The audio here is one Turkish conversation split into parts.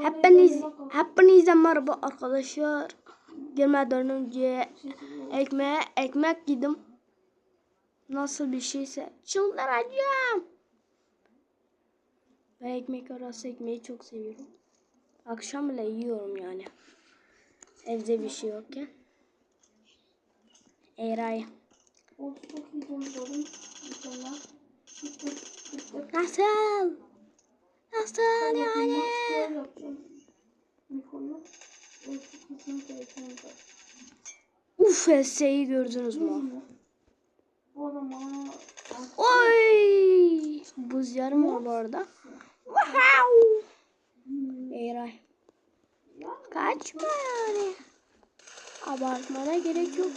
Hepiniz, hepinize merhaba arkadaşlar. Girmeden önce ekmeğe ekmek yedim. Nasıl bir şeyse çıldıracağım. Ben ekmek arası ekmeği çok seviyorum. Akşam bile yiyorum yani. Evde bir şey yokken. Eray. Nasıl? Kesinlikle ekranında. Uf eseyi gördünüz mü? Bu adam bana Oy! Buz yarım var bu arada. Wow! Eray. Kaçma yani. Abartmana gerek yok.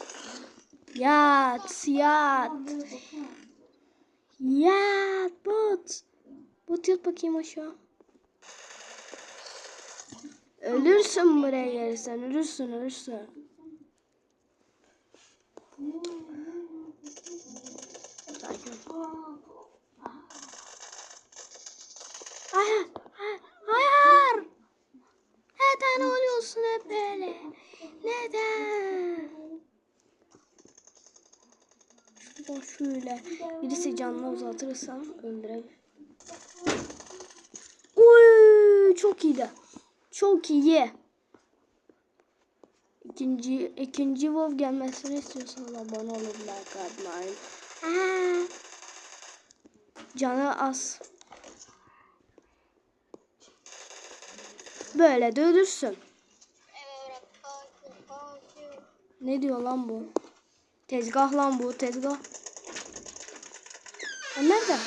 Yat, yat. Yat, bot. Bot yat bakayım aşağı. Ölürsün buraya gelirsen, ölürsün, ölürsün. Sakin ol. Neden oluyorsun böyle? Neden? Şuradan şöyle birisi canını uzatırsam öldürebilir. Uy, çok iyiydi. Çok iyi. İkinci, ikinci WoW gelmesini istiyorsanız abone olun like atmayın. Canı az. Böyle de ölürsün. Ne diyor lan bu? Tezgah lan bu tezgah. Ha, nerede?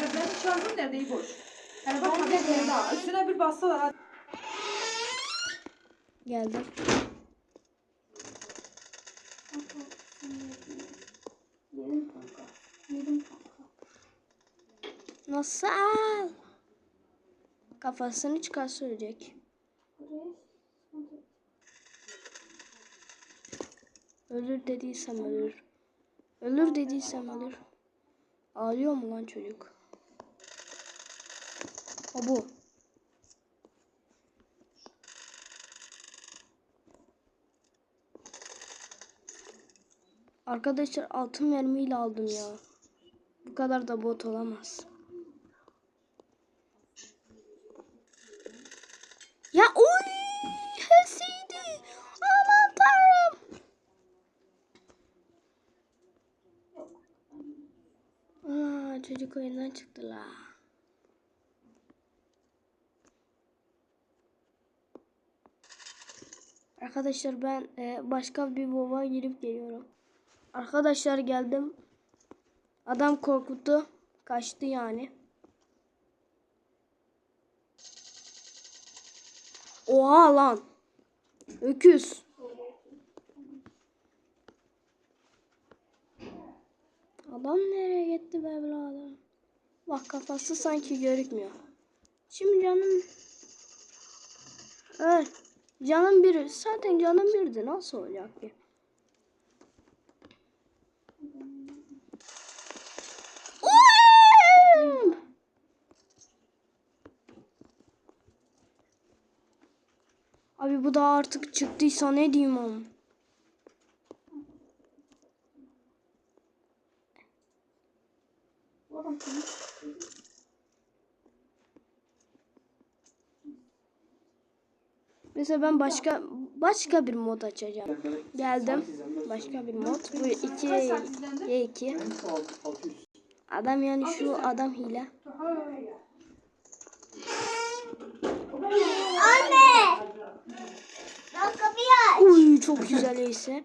Ya benim şarjım nerede İboş? Yani bak tablet nerede? Üstüne bir bassalar hadi. Geldim. Nasıl? Kafasını çıkar söyleyecek. Ölür dediysem ölür. Ölür dediysem ölür. Ağlıyor mu lan çocuk? O bu. Arkadaşlar altın mermiyle aldım ya. Bu kadar da bot olamaz. Ya oy! Hesiydi. Aman tanrım. Aa, çocuk oyundan çıktı la. Arkadaşlar ben e, başka bir baba girip geliyorum. Arkadaşlar geldim. Adam korkuttu. Kaçtı yani. Oha lan. Öküz. Adam nereye gitti be evladım? Bak kafası sanki görükmüyor. Şimdi canım... Evet. Canım biri. Zaten canım birdi. Nasıl olacak ki? Abi bu da artık çıktıysa ne diyeyim oğlum? Bu adam kim? Mesela ben başka başka bir mod açacağım. Geldim. Başka bir mod. Bu 2 Y2. Adam yani şu adam hile. Anne! Lan kapıyı aç. Uy çok güzel iyisi.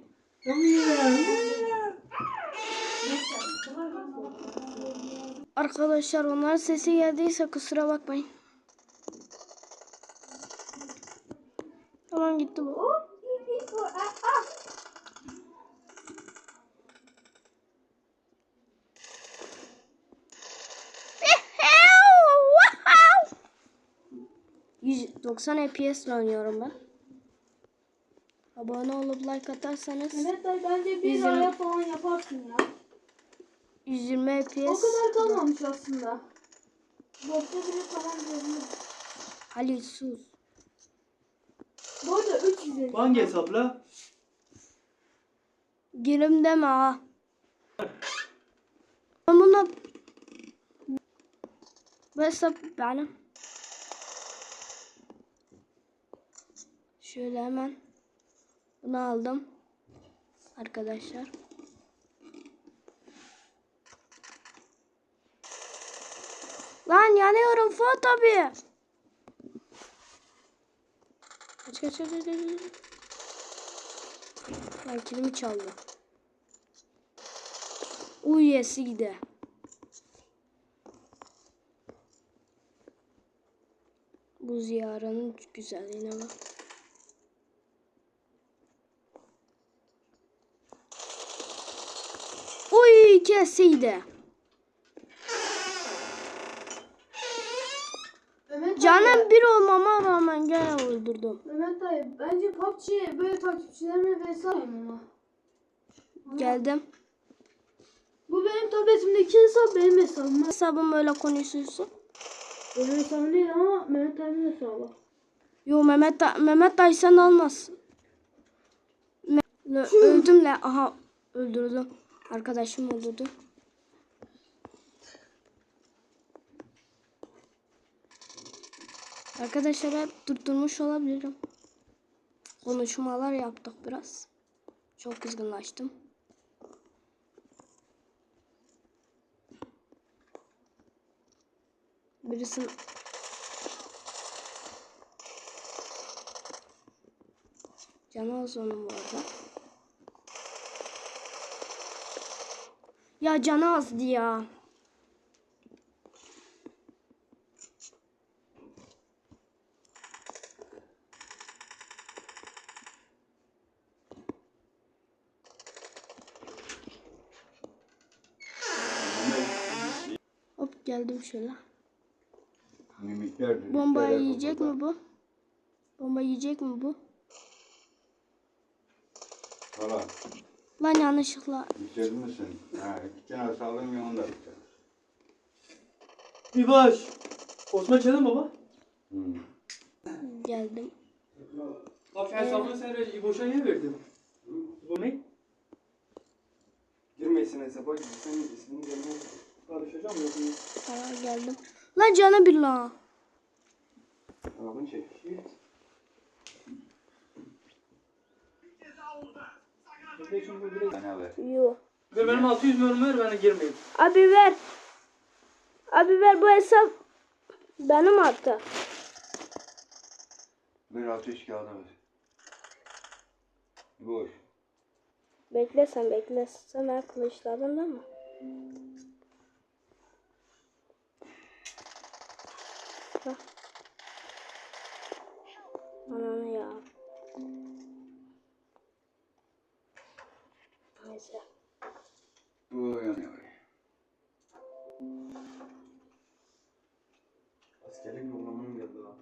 Arkadaşlar onların sesi geldiyse kusura bakmayın. Tamam gitti bu. Yüz- 90 FPS ile oynuyorum ben. Abone olup like atarsanız Mehmet dayı bence bir Bizim- aya falan yaparsın ya. 120 FPS. O kadar kalmamış aslında. Botta bile falan görünüyor. Halil sus. Bu arada 350. Hangi hesapla? Girim deme ha. Ben buna bu hesap benim. Şöyle hemen bunu aldım. Arkadaşlar. Lan yanıyorum Fuat abi. Kaç kaç kaç kaç. Lan kilimi çaldı. Uyesi gide. Bu ziyaranın güzelliğine bak. Uy kesiydi. Mehmet Canım bir olmama rağmen gene öldürdüm. Mehmet dayı bence PUBG böyle takipçilerime vs ama. Geldim. Bu benim tabletimdeki hesap benim hesabım. Hesabım öyle konuşuyorsun. Benim hesabım değil ama Mehmet dayının hesabı. Yo Mehmet da Mehmet dayı sen almazsın. Me- öldüm le. Aha öldürdüm. Arkadaşım öldürdü. Arkadaşlar hep durdurmuş olabilirim. Konuşmalar yaptık biraz. Çok kızgınlaştım. Birisi Canı az onun bu arada. Ya canı azdı ya. Geldim şöyle. Mimikler Bomba yiyecek mi bu? Bomba yiyecek mi bu? Hala Lan yanlışlıkla. bitirdi misin? Ha, iki tane saldım ya onu da bitir. İbaş. Osman Çelen baba. Hı. Geldim. Bak hesabını sen Recep İboş'a niye verdin? Bu ne? Girmesin hesaba senin ismini gelmez. Karışacağım yok mu? Aa, geldim. Lan canı bir la. Arabını çek. Bana ver. Yo. Ver benim 600 milyon ver bana girmeyeyim. Abi ver. Abi ver bu hesap benim hatta. Bir ateş kağıdı ver. Boş. Bekle sen bekle. Sen ben kılıçladın değil Hah. Ananı ya. Neyse. Bu yanıyor. Askerlik yollamam geldi lan.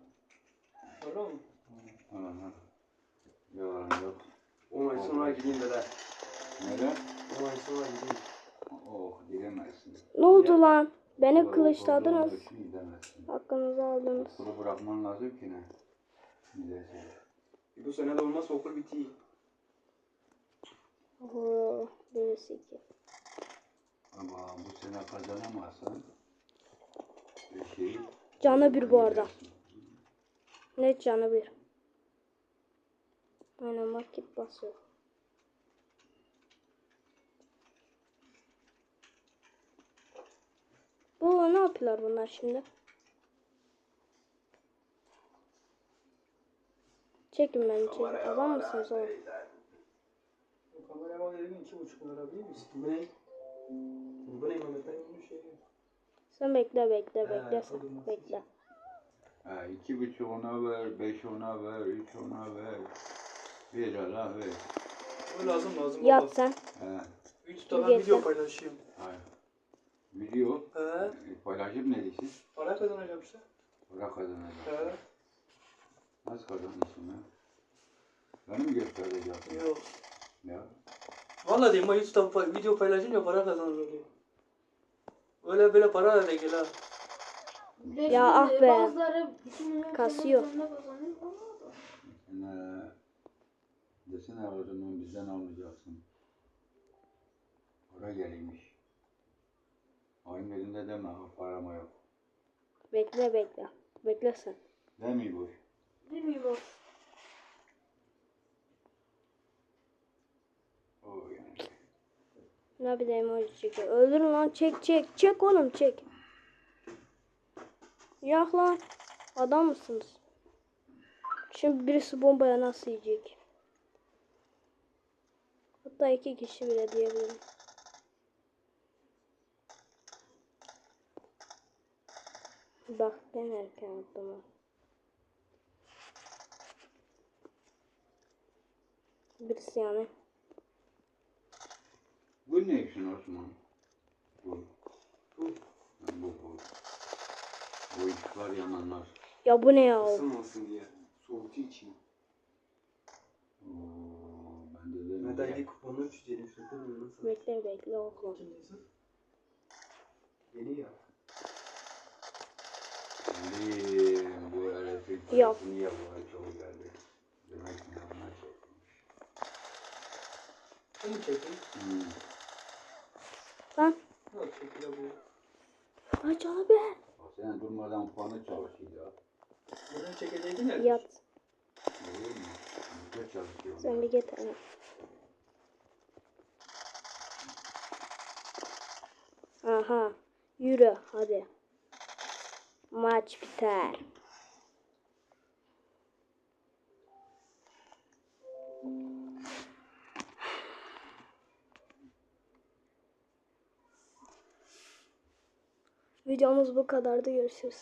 Öyle mi? Hala ha. Yalan yok. 10 ay sonra gideyim de Neden? 10 ay sonra gideyim. Oh gidemezsin. Ne oldu lan? Beni kılıçladınız. Hakkınızı aldınız. Okulu bırakman lazım ki ne? Gideceksin. Bu sene de olmazsa okul bitiyor. Oo, birisi iki. Ama bu sene kazanamazsan bir şey Canı bir bu arada. Net canı bir. Aynen market basıyor. Bu ne yapıyorlar bunlar şimdi? Çekin beni çekin. Adam mısınız oğlum? Bak dedim iki buçuk lira değil misin? Bu ne? Bu ne Mehmet'ten bir şey. Sen bekle bekle bekle sen bekle. Ha, iki buçuk ona ver, beş ona ver, üç ona ver. Bir ala ver. O lazım lazım. Yat sen. He, YouTube'da ben video paylaşıyorum. hayır. Video He. e, paylaşıp ne diyeceksin? Para kazanacağım işte. Para kazanacak. He. Nasıl kazanırsın ya? Beni mi göstereceksin? Yok. Ya. Vallahi diyeyim ben YouTube'da pa- video paylaşınca para kazanırım diyor. Öyle böyle para da değil ha. Ya ah be. Bazıları iki milyon Kasıyor. Kazanıyor. Yani desene zaman bizden almayacaksın. Para geliymiş. Ayın birinde deme ha param yok. Bekle bekle. Bekle sen. Değil mi bu? Bilmiyorum. O yani. Ne bir de emoji çekiyor. Öldürün lan çek çek. Çek oğlum çek. Yak lan. Adam mısınız? Şimdi birisi bombaya nasıl yiyecek? Hatta iki kişi bile diyebilirim. Bak ben erken attım. Birisi yani. Bu ne için Osman? Bu. Bu. Bu bu. Bu ışıklar yananlar. Ya bu ne ya? Isınmasın diye. Soğutuğu için. Oo, ben de dedim. Ben de kuponları çizelim. Şurada mı nasıl? Bekle bekle oğlum. Yeni ya. Şimdi bu elektrik Yok. niye bu çok geldi? Demek ki yanına çekmiş. Bunu çekin. Hmm. Lan çekile bu. aç abi. Sen durmadan puanı çalışıyor ya. Buradan çekeceğin nerede? Yat. Olur mu? Güzel çalışıyor. Sen bir git hele. Aha. Yürü hadi. Maç biter. Videomuz bu kadardı. Görüşürüz.